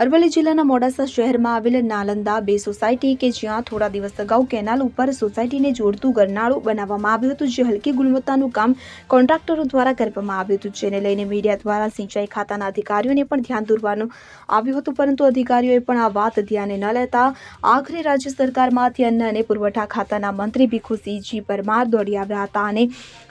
અરવલ્લી જિલ્લાના મોડાસા શહેરમાં આવેલ નાલંદા બે સોસાયટી કે જ્યાં થોડા દિવસ અગાઉ કેનાલ ઉપર સોસાયટીને જોડતું ગરનાળું બનાવવામાં આવ્યું હતું, જે હલકી ગુણવત્તાનું કામ કોન્ટ્રાક્ટરો દ્વારા કરવામાં આવ્યું હતું, જેને લઈને મીડિયા દ્વારા સિંચાઈ ખાતાના અધિકારીઓને પણ ધ્યાન દોરવાનું આવ્યું હતું, પરંતુ અધિકારીઓએ પણ આ વાત ધ્યાને ન લેતા આખરે રાજ્ય સરકારમાંથી અન્ન અને પુરવઠા ખાતાના મંત્રી ભીખુસિંહજી પરમાર દોડી આવ્યા હતા અને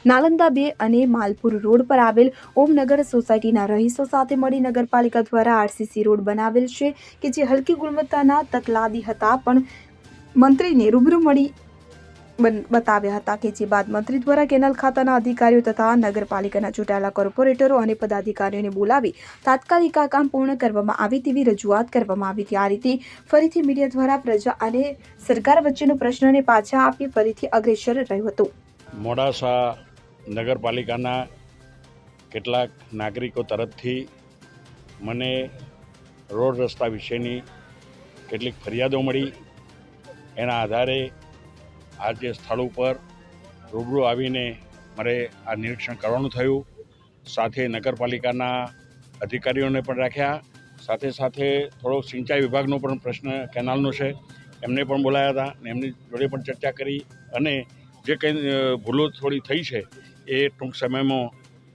નાલંદા બે અને માલપુર રોડ પર આવેલ ઓમનગર સોસાયટીના રહીશો સાથે મળી નગરપાલિકા દ્વારા આરસીસી રોડ બનાવેલ છે કે જે હલકી ગુણવત્તાના તકલાદી હતા. પણ મંત્રીને રૂબરૂ મળી બતાવ્યા હતા કે જે બાદ મંત્રી દ્વારા કેનાલ ખાતાના અધિકારીઓ તથા નગરપાલિકાના ચૂંટાયેલા કોર્પોરેટરો અને પદાધિકારીઓને બોલાવી તાત્કાલિક આ કામ પૂર્ણ કરવામાં આવે તેવી રજૂઆત કરવામાં આવી હતી. આ રીતે ફરીથી મીડિયા દ્વારા પ્રજા અને સરકાર વચ્ચેનો પ્રશ્નને પાછા આપી ફરીથી અગ્રેસર રહ્યું હતું. મોડાસા નગરપાલિકાના કેટલાક નાગરિકો તરફથી મને રોડ રસ્તા વિશેની કેટલીક ફરિયાદો મળી. એના આધારે આજે સ્થળ ઉપર રૂબરૂ આવીને મારે આ નિરીક્ષણ કરવાનું થયું. સાથે નગરપાલિકાના અધિકારીઓને પણ રાખ્યા. સાથે સાથે થોડો સિંચાઈ વિભાગનો પણ પ્રશ્ન કેનાલનો છે. એમને પણ બોલાયા હતા અને એમની જોડે પણ ચર્ચા કરી. અને જે કંઈ ભૂલો થોડી થઈ છે એ ટૂંક સમયમાં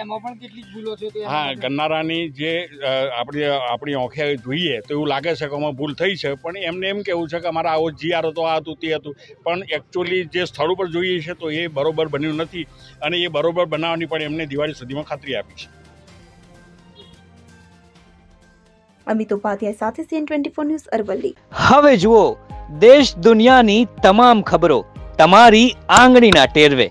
એમાં પણ કેટલીક ભૂલો છે હા ગન્નારાની જે આપણી આપણી આંખે જોઈએ તો એવું લાગે છે કે આમાં ભૂલ થઈ છે પણ એમને એમ કેવું છે કે અમારા આવો જીઆર હતો આ હતું તે હતું. પણ એકચ્યુઅલી જે સ્થળ ઉપર જોઈએ છે તો એ બરોબર બન્યું નથી અને એ બરોબર બનાવવાની પણ એમને દિવાળી સુધીમાં ખાતરી આપી છે. અમિત ઉપાધ્યાય સાથે CN twenty four news Aravalli. હવે જુઓ દેશ દુનિયાની તમામ ખબરો તમારી આંગળીના ટેરવે.